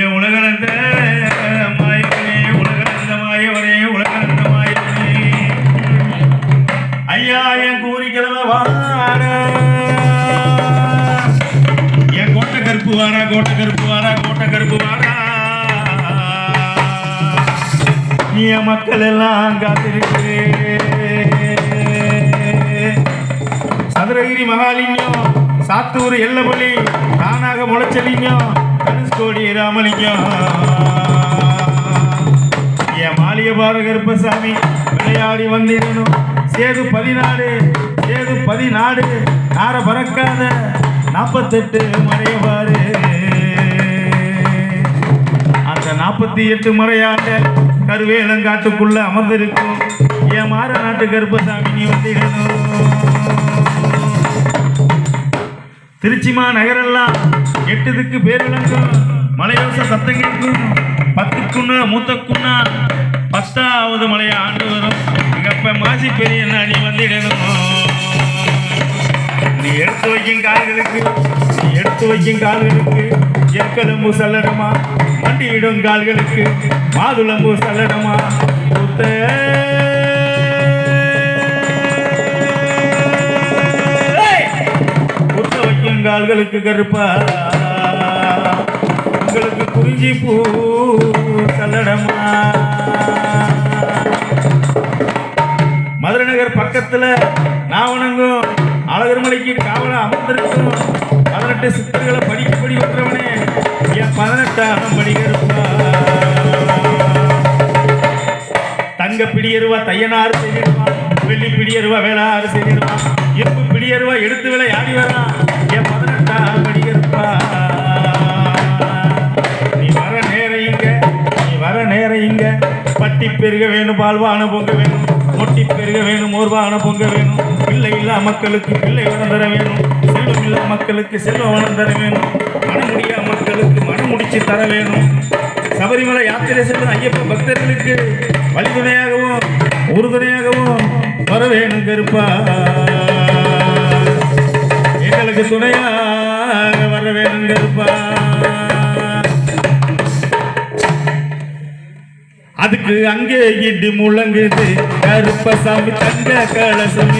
என் உலகளந்த மாயவனே உலகளந்த மாயவனே உலகளந்த மாயவனே. ஐயா என் கூறி கிழமை வார. என் கோட்டை கருப்பு வாரா கோட்டை கருப்பு வாரா கோட்டை கருப்பு வாரா. நீ மக்கள் எல்லாம் காத்திருக்கு சதுரகிரி மகாலிங்கம் சாத்தூர் எல்லமல்லி தானாக முளைச்சலிங்கம். கோடி ராமலிங்கம் என் மாளிய பார கருப்பசாமி விளையாடி வந்திடணும் சேது பதினாடு சேது பதினாடு நார பறக்காத நாற்பத்தெட்டு மறையவாறு. அந்த நாற்பத்தி எட்டு முறையாண்ட கருவேலங்காட்டுக்குள்ள அமர்ந்திருக்கும் என் மாற நாட்டு கருப்பசாமி நீ வந்திடணும் திருச்சிமா நகரெல்லாம் எட்டுதுக்கு பேர் விளங்கும். மலையோச சத்தம் கேட்கும். பத்துக்குன்னா மூத்தக்குன்னா பத்தாவது மலையை ஆண்டு வரும். எங்கப்ப மாசி பெரிய நீ வந்துடணும். நீ எடுத்து வைக்கும் கால்களுக்கு நீ எடுத்து வைக்கும் கால்களுக்கு எக்கலம்பு சல்லடமா மண்டியிடும் கால்களுக்கு மாதுளம்பு சல்லடமா. உங்களுக்கு கருப்பா. உங்களுக்கு குறிஞ்சி பூ சல்லடமா. மதுரை நகர் பக்கத்தில் நாவனங்கும் அழகர்மலைக்கு காவல அமர்ந்திருக்கும். பதினெட்டு சித்தர்களை படிக்க வந்தவனே என் பதினெட்டாம் படிக்கிறப்பா தங்க பிடியருவா தையனாறு செய்திருவான் வெள்ளி பிடியருவா வேளாறு செய்திருவான் இரும்பு பிடியருவா எடுத்து விலை ஆடி வரலாம் பட்டி பெருக வேணும் பால்வான பொங்க வேணும். மொட்டி பெருக வேணும் மோர்வான பொங்க வேணும். பிள்ளை இல்லா மக்களுக்கு பிள்ளை வளம் தர வேணும். செல்வம் இல்லா மக்களுக்கு செல்வம் வளம் தர வேணும். மனமுடியா மக்களுக்கு மனமுடிச்சு தர வேணும். சபரிமலை யாத்திரை செல்லும் ஐயப்ப பக்தர்களுக்கு வழிதுணையாகவும் உறுதுணையாகவும் வர வேணும் கருப்பா. எங்களுக்கு துணையாக வர அதுக்கு அங்கே இடி முழங்குது. கருப்பசாமி தங்க கலசம்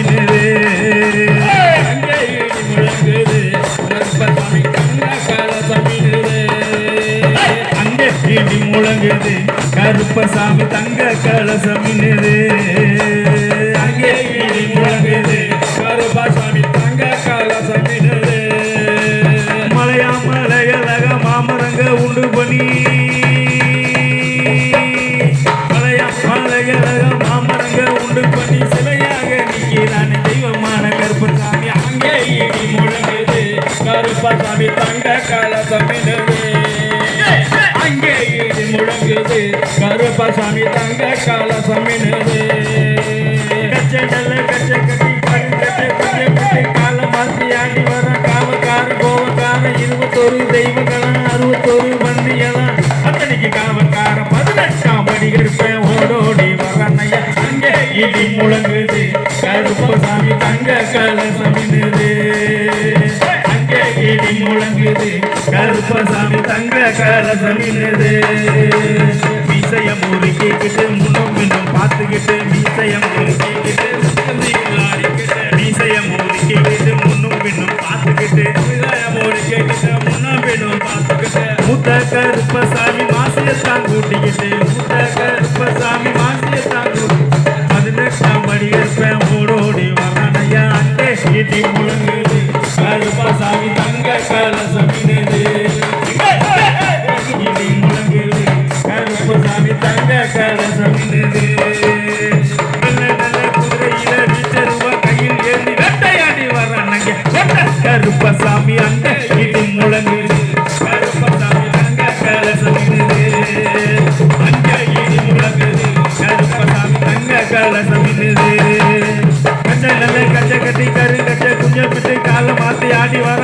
அங்கே இடி முழங்குது. கருப்பசாமி கண்ண கலசமிடுது அங்கே இடி முழங்குது. கருப்பசாமி தங்க கலசம் மலையழக மாமரங்க உண்டு. பண்ணி சிலையாக நிற்கிறான் தெய்வமான கருப்பசாமி. அங்கே இடி முழங்குது. கருப்பசாமி தங்க கலசமிடுது அங்கே இடி முழங்குது. கருப்பசாமி தங்க கலசமிடுது கச்சடல கச்ச கட்டி கருங்கட்டை கட்டை கட்டை ஆடி வர காவக்கார கோவக்கார இருபத்தொரு தெய்வங்கள் இடி முழங்குது கருப்பசாமி தங்க கலசமினுது அங்கே இடி முழங்குது கருப்பசாமி தங்க கலசமினுது ஒரு முறுக்கிக்கிட்டு முன்னும் பின்னும் பார்த்துக்கிட்டு மீசைய முறுக்கிக்கிட்டு ஆடிக்கிட்டு. ஒரு முறுக்கிக்கிட்டு முன்னும் பின்னும் பார்த்துக்கிட்டு. மீசைய முறுக்கிக்கிட்டு முன்னும் பின்னும் பார்த்துக்கிட்டு. முத்த கருப்பசாமி மாசியத்தான் கூட்டிக்கிட்டு முத்த கருப்பசாமி அந்த இடி முழங்குது கருப்பசாமி தங்க கலசமினுது அங்க இடி முழங்குது கருப்பசாமி தங்க கலசமினுது கச்ச நல்ல கட்டி கரு கச்ச குஞ்ச பிட்டு கால மாத்தி ஆடி வர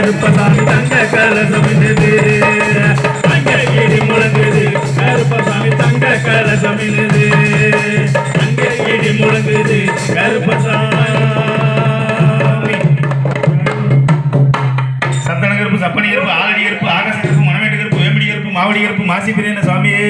கருப்பசாமி தங்க கலசம் மின்னுது. அங்கே இடி முழங்குது. கருப்பசாமி தங்க கலசம் மின்னுது. அங்கே முழங்குது. கருப்பசாமி. சந்தன கருப்பு சப்பனி கருப்பு ஆலடி கருப்பு ஆகாச கருப்பு மணமேட்டு கருப்பு வேம்படி கருப்பு மாவடி கருப்பு மாசி பிரியன சுவாமியே